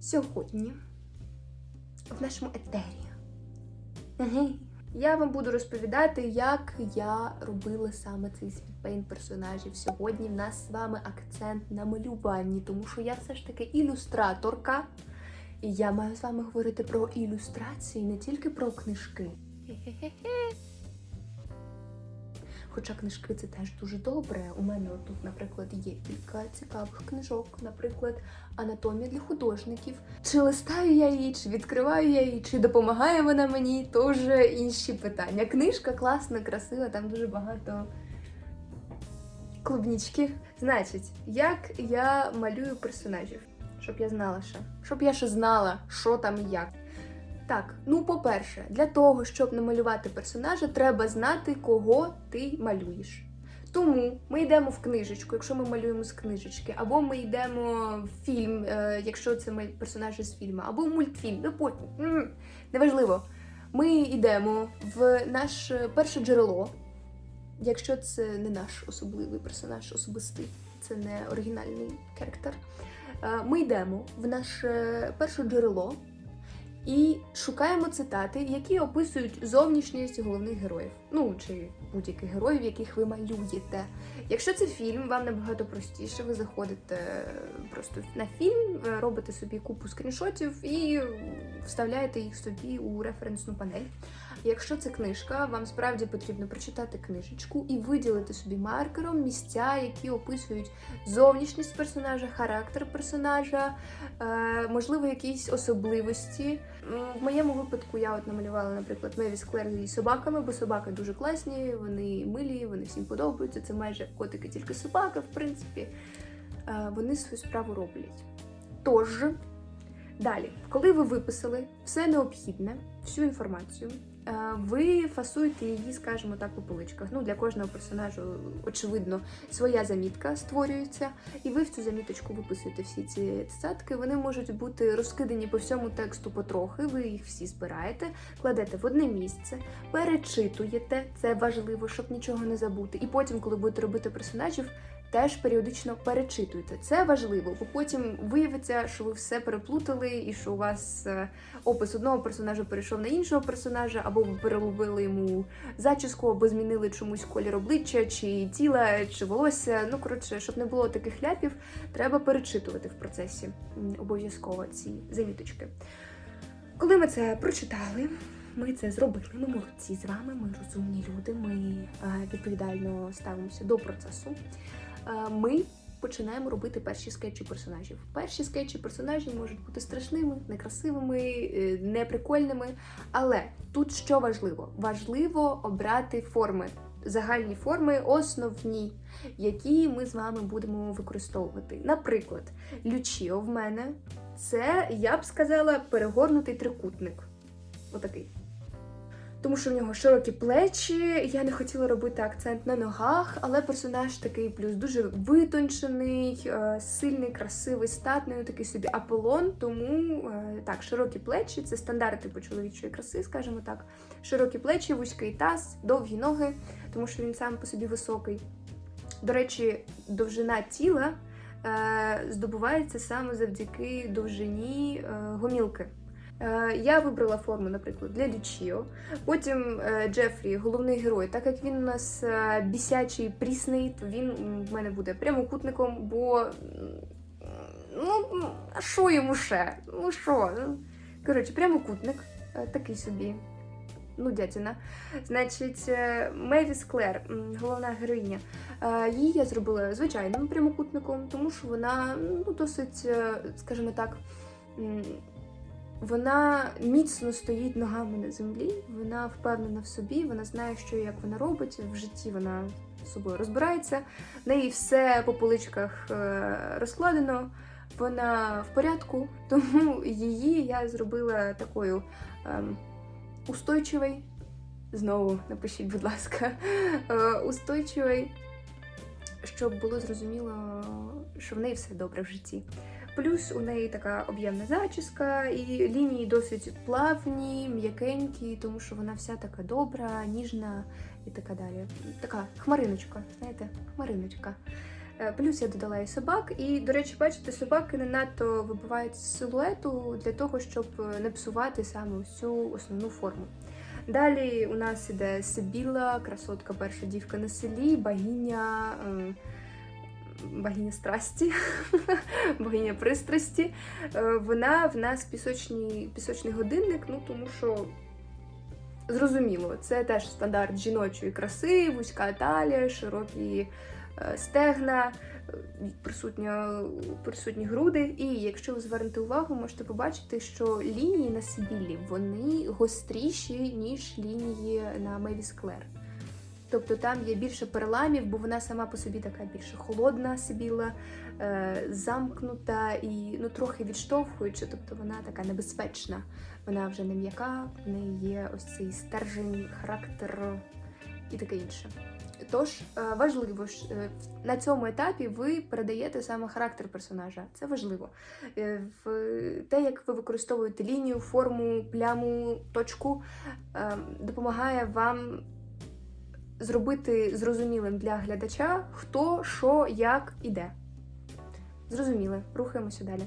Сьогодні в нашому етері я вам буду розповідати, як я робила саме цей світпейн персонажів. Сьогодні в нас з вами акцент на малюванні, тому що я все ж таки ілюстраторка. І я маю з вами говорити про ілюстрації, не тільки про книжки. Хе-хе-хе. Хоча книжки це теж дуже добре. У мене тут, наприклад, є кілька цікавих книжок, наприклад, Анатомія для художників. Чи листаю я її, чи відкриваю я її, чи допомагає вона мені, то вже інші питання. Книжка класна, красива, там дуже багато клубнічки. Значить, як я малюю персонажів, щоб я знала ще, щоб я ще знала, що там і як. Так, ну по-перше, для того, щоб намалювати персонажа, треба знати, кого ти малюєш. Тому ми йдемо в книжечку, якщо ми малюємо з книжечки, або ми йдемо в фільм, е, якщо це персонажі з фільму, або в мультфільм, ну. Неважливо. Ми йдемо в наше перше джерело, якщо це не наш особливий персонаж, особистий, це не оригінальний характер. Е, Ми йдемо в наше перше джерело і шукаємо цитати, які описують зовнішність головних героїв. Ну чи будь-яких героїв, яких ви малюєте. Якщо це фільм, вам набагато простіше. Ви заходите просто на фільм, е, робите собі купу скріншотів і вставляєте їх собі у референсну панель. Якщо це книжка, вам справді потрібно прочитати книжечку і виділити собі маркером місця, які описують зовнішність персонажа, характер персонажа, е, можливо, якісь особливості. В моєму випадку я от намалювала, наприклад, Мевіс Клер з собаками, бо собаки дуже класні, вони милі, вони всім подобаються. Це майже котики, тільки собака, в принципі. Е, Вони свою справу роблять. Тож, далі, коли ви виписали все необхідне, всю інформацію, ви фасуєте її, скажімо так, по поличках. Ну, для кожного персонажу, очевидно, своя замітка створюється, і ви в цю заміточку виписуєте всі ці цитатки. Вони можуть бути розкидані по всьому тексту потрохи. Ви їх всі збираєте, кладете в одне місце, перечитуєте. Це важливо, щоб нічого не забути. І потім, коли будете робити персонажів. Теж періодично перечитуйте. Це важливо, бо потім виявиться, що ви все переплутали, і що у вас е, опис одного персонажа перейшов на іншого персонажа, або ви переробили йому зачіску, або змінили чомусь колір обличчя, чи тіла, чи волосся. Ну коротше, щоб не було таких ляпів, треба перечитувати в процесі обов'язково ці заміточки. Коли ми це прочитали, ми це зробили. Ми молодці з вами, ми розумні люди. Ми е, відповідально ставимося до процесу. Е, Ми починаємо робити перші скетчі персонажів. Перші скетчі персонажів можуть бути страшними, некрасивими, е, неприкольними. Але тут що важливо? Важливо обрати форми. Загальні форми, основні, які ми з вами будемо використовувати. Наприклад, Лючіо в мене це, я б сказала, перегорнутий трикутник. Отакий. Тому що в нього широкі плечі. Я не хотіла робити акцент на ногах, але персонаж такий плюс дуже витончений, е, сильний, красивий, статний, такий собі Аполлон. Тому е, так, широкі плечі це стандарти по чоловічої краси, скажімо так. Широкі плечі, вузький таз, довгі ноги, тому що він сам по собі високий. До речі, довжина тіла е, здобувається саме завдяки довжині гомілки. Е, Я вибрала форму, наприклад, для Лючіо. Потім е, Джефрі, головний герой, так як він у нас е, бісячий, прісний, то він в мене буде прямокутником, бо ну, що йому ще? Ну що? Ну, Коротше, прямокутник, такий собі. Ну, дятіна. Значить, Мевіс Клер, головна героїня. Її я зробила звичайним прямокутником, тому що вона ну, досить, скажімо так, вона міцно стоїть ногами на землі, вона впевнена в собі, вона знає, що як вона робить. В житті вона з собою розбирається. В неї все по поличках е, розкладено, вона в порядку, тому її я зробила такою ем, устойчивою. Знову напишіть, будь ласка, е, устойчивою, щоб було зрозуміло, що в неї все добре в житті. Плюс у неї така об'ємна зачіска, і лінії досить плавні, м'якенькі, тому що вона вся така добра, ніжна і така далі. Така хмариночка, знаєте, хмариночка. Е, Плюс я додала і собак. І, до речі, бачите, собаки не надто вибивають з силуету для того, щоб е, не псувати саме всю основну форму. Далі у нас іде Сибіла, красотка, перша дівка на селі, богиня, е, богиня страсті, богиня пристрасті. Е, Вона в нас пісочний, пісочний годинник, ну тому що зрозуміло, це теж стандарт жіночої краси, вузька талія, широкі стегна, е, присутні груди. І якщо ви звернете увагу, можете побачити, що лінії на Сибілі вони гостріші, ніж лінії на Мевіс Клер. Тобто там є більше переламів, бо вона сама по собі така більше холодна Сибіла, е, замкнута і ну, трохи відштовхуюча, тобто вона така небезпечна. Вона вже не м'яка, в неї є ось цей стержень, характер і таке інше. Тож е, важливо ж е, на цьому етапі ви передаєте саме характер персонажа. Це важливо. Е, В те, як ви використовуєте лінію, форму, пляму, точку, допомагає вам зробити зрозумілим для глядача, хто, що, як і де. Зрозуміли, рухаємося далі.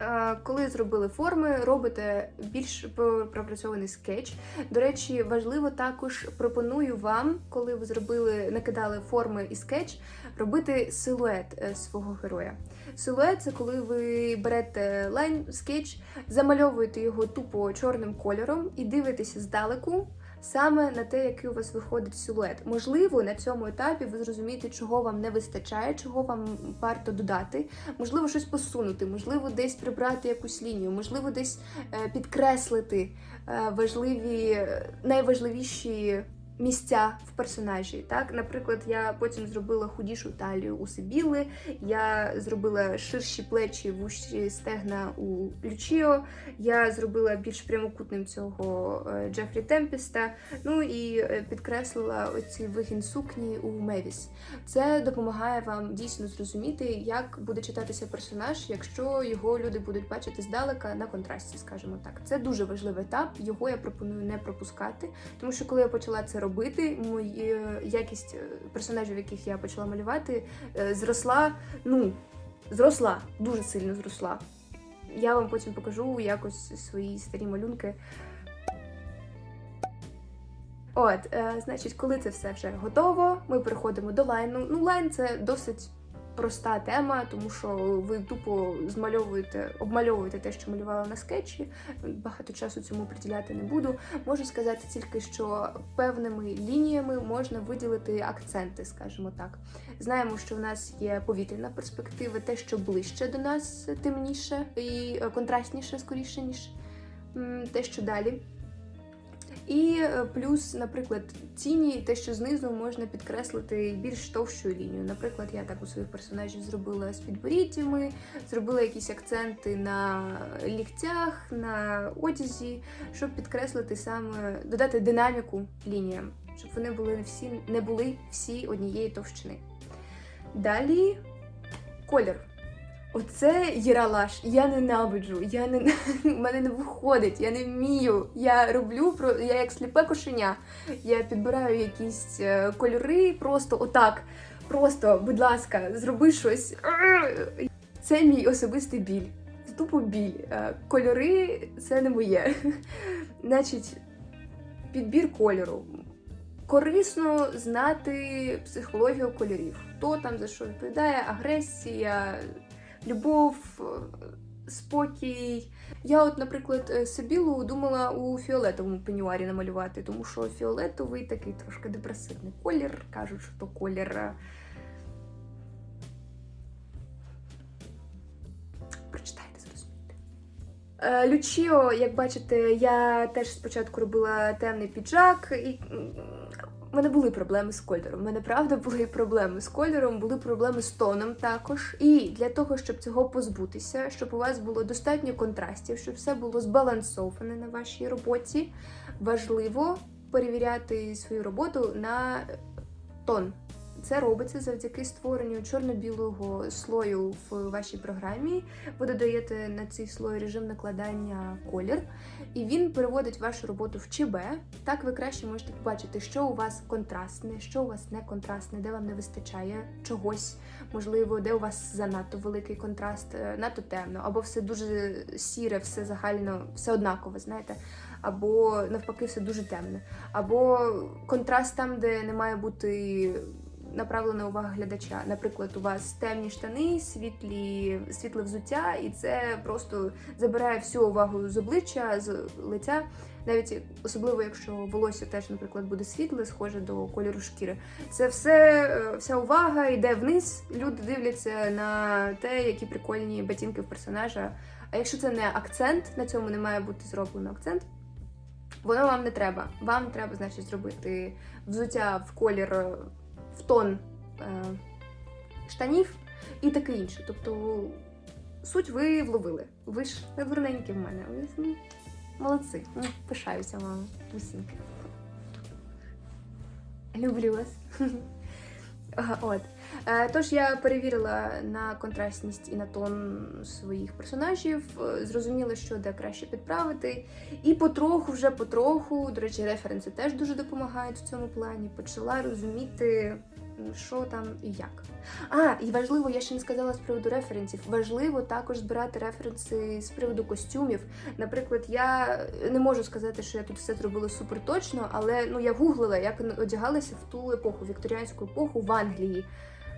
Е, Коли зробили форми, робите більш пропрацьований скетч. До речі, важливо також пропоную вам, коли ви зробили, накидали форми і скетч, робити силует е, свого героя. Силует це коли ви берете лайн, скетч, замальовуєте його тупо чорним кольором і дивитеся здалеку. Саме на те, який у вас виходить силует. Можливо, на цьому етапі ви зрозумієте, чого вам не вистачає, чого вам варто додати. Можливо, щось посунути, можливо, десь прибрати якусь лінію, можливо, десь е, підкреслити е, важливі, найважливіші місця в персонажі. Так, наприклад, я потім зробила худішу талію у Сибіли, я зробила ширші плечі, вущі стегна у Лючіо, я зробила більш прямокутним цього е, Джефрі Темпіста. Ну і е, підкреслила оцей вигін сукні у Мевіс. Це допомагає вам дійсно зрозуміти, як буде читатися персонаж, якщо його люди будуть бачити здалека на контрасті, скажімо так. Це дуже важливий етап. Його я пропоную не пропускати, тому що коли я почала це робити, мої е, якість е, персонажів, яких я почала малювати, е, зросла. Ну зросла, дуже сильно зросла. Я вам потім покажу якось свої старі малюнки. От, значить, коли це все вже готово, ми переходимо до лайну. Ну, лайн це досить проста тема, тому що ви тупо змальовуєте, обмальовуєте те, що малювала на скетчі. Багато часу цьому приділяти не буду. Можу сказати тільки, що певними лініями можна виділити акценти, скажімо так. Знаємо, що в нас є повітряна перспектива, те, що ближче до нас, темніше і е, контрастніше, скоріше, ніж те, що далі. І е, плюс, наприклад, тіні, те, що знизу можна підкреслити більш товщою лінію. Наприклад, я так у своїх персонажів зробила з підборіддями, зробила якісь акценти на ліктях, на одязі, щоб підкреслити саме, додати динаміку лініям, щоб вони були всі, не були всі однієї товщини. Далі колір. Оце єралаш. Я ненавиджу. Я не в мене не виходить, я не вмію. Я роблю про я як сліпе кошеня. Я підбираю якісь е, кольори, просто отак. Просто, будь ласка, зроби щось. Це мій особистий біль. Тупо біль. Е, Кольори це не моє. Значить, підбір кольору. Корисно знати психологію кольорів. Хто там за що відповідає, агресія, любов, спокій. Я, от, наприклад, е, Сибілу думала у фіолетовому пенюарі намалювати, тому що фіолетовий такий трошки депресивний колір. Кажуть, що то колір. е, Прочитайте, зрозумієте. Е, Лючіо, як бачите, я теж спочатку робила темний піджак, і в мене були проблеми з кольором. У мене правда були проблеми з кольором, були проблеми з тоном також. І для того, щоб цього позбутися, щоб у вас було достатньо контрастів, щоб все було збалансоване на вашій роботі, важливо перевіряти свою роботу на тон. Це робиться завдяки створенню чорно-білого слою в вашій програмі. Ви додаєте на цей слой режим накладання колір, і він переводить вашу роботу в ЧБ. Так ви краще можете побачити, що у вас контрастне, що у вас не контрастне, де вам не вистачає чогось, можливо, де у вас занадто великий контраст, е, надто темно, або все дуже сіре, все загально, все однакове, знаєте, або навпаки, все дуже темне, або контраст там, де не має бути направлена увага глядача. Наприклад, у вас темні штани, світлі, світле взуття, і це просто забирає всю увагу з обличчя, з лиця. Навіть особливо, якщо волосся теж, наприклад, буде світле, схоже до кольору шкіри. Це все, е, вся увага йде вниз. Люди дивляться на те, які прикольні ботинки в персонажа. А якщо це не акцент, на цьому не має бути зроблено акцент. Воно вам не треба. Вам треба, значить, зробити взуття в колір, в тон е, штанів і таке інше. Тобто суть ви вловили. Ви ж не дурненькі в мене. М, молодці. М, Пишаюся вам, усіньки. Люблю вас. От. Е, Тож я перевірила на контрастність і на тон своїх персонажів, е, зрозуміла, що де краще підправити. І потроху, вже потроху, до речі, референси теж дуже допомагають в цьому плані. Почала розуміти, що там і як. А, і важливо, я ще не сказала з приводу референсів. Важливо також збирати референси з приводу костюмів. Наприклад, я не можу сказати, що я тут все зробила супер точно, але ну я гуглила, як одягалися в ту епоху, вікторіанську епоху в Англії.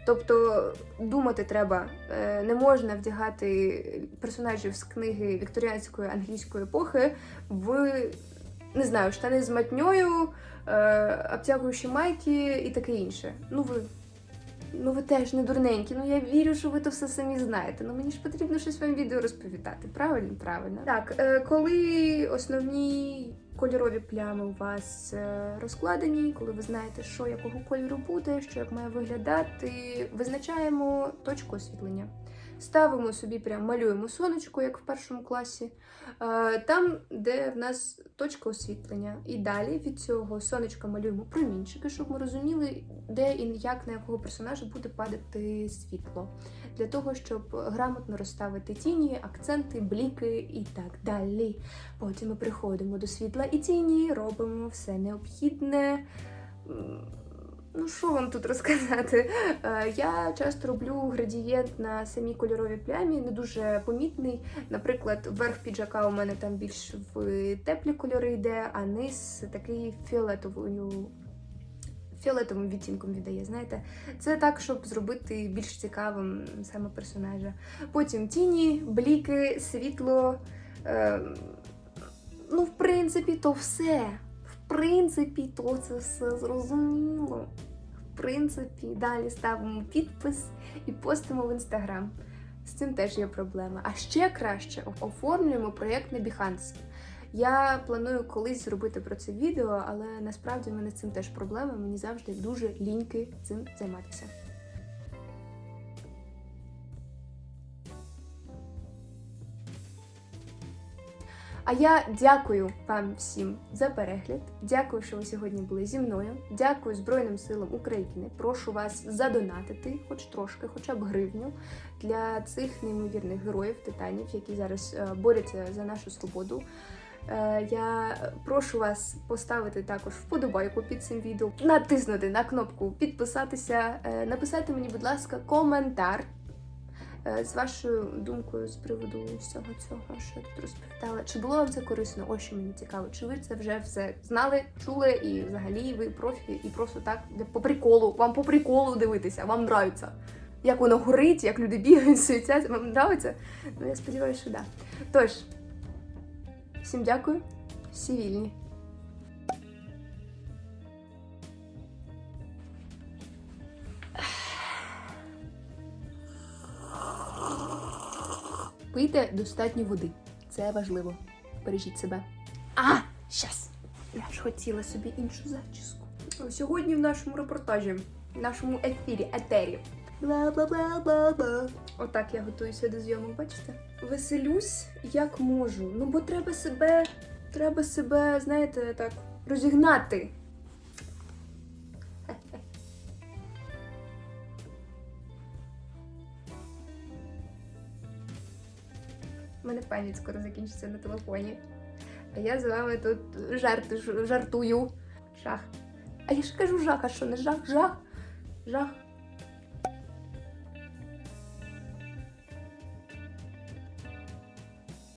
Тобто думати треба, Е, не можна вдягати персонажів з книги вікторіанської англійської епохи в не знаю, штани з матньою, е, обтягуючі майки і таке інше. Ну ви. Ну ви теж не дурненькі. Ну я вірю, що ви то все самі знаєте. Ну мені ж потрібно щось вам відео розповідати. Правильно, правильно. Так, е, коли основні кольорові плями у вас е, розкладені, коли ви знаєте, що якого кольору буде, що як має виглядати, визначаємо точку освітлення. Ставимо собі, прям малюємо сонечко, як в першому класі, е, там, де в нас точка освітлення. І далі від цього сонечка малюємо промінчики, щоб ми розуміли, де і як на якого персонажа буде падати світло. Для того, щоб грамотно розставити тіні, акценти, бліки і так далі. Потім ми приходимо до світла і тіні, робимо все необхідне. Ну, що вам тут розказати? Е, Я часто роблю градієнт на самій кольоровій плямі, не дуже помітний. Наприклад, верх піджака у мене там більш в теплі кольори йде, а низ такий фіолетовою. Фіолетовим відтінком віддає, знаєте, це так, щоб зробити більш цікавим саме персонажа. Потім тіні, бліки, світло. Е, ну, в принципі, то все. Принципі, то це все зрозуміло. В принципі, далі ставимо підпис і постимо в інстаграм. З цим теж є проблема. А ще краще оформлюємо проєкт на Behance. Я планую колись зробити про це відео, але насправді в мене з цим теж проблема. Мені завжди дуже ліньки цим займатися. А я дякую вам всім за перегляд. Дякую, що ви сьогодні були зі мною. Дякую Збройним силам України. Прошу вас задонатити, хоч трошки, хоча б гривню, для цих неймовірних героїв, титанів, які зараз е, борються за нашу свободу. Е, Я прошу вас поставити також вподобайку під цим відео, натиснути на кнопку підписатися, е, написати мені, будь ласка, коментар з вашою думкою з приводу всього цього, що я тут розповідала. Чи було вам це корисно? Ось що мені цікаво. Чи ви це вже все знали, чули, і взагалі ви профі, і просто так по приколу, вам по приколу дивитися, вам нравиться. Як воно горить, як люди бігають, суетяться, вам нравиться? Ну я сподіваюся, що. Да. Тож, всім дякую, всі вільні. Пийте достатньо води. Це важливо. Бережіть себе. А, щас! Я ж хотіла собі іншу зачіску. Сьогодні в нашому репортажі, в нашому ефірі, етері. Бла-бла-бла-бла-бла. Отак я готуюся до зйомок, бачите? Веселюсь як можу. Ну, бо треба себе, треба себе, знаєте, так, розігнати. Мене пам'ять скоро закінчиться на телефоні. А я з вами тут жарт, жартую. Жах. А я ж кажу жах, а що не жах? Жах. Жах.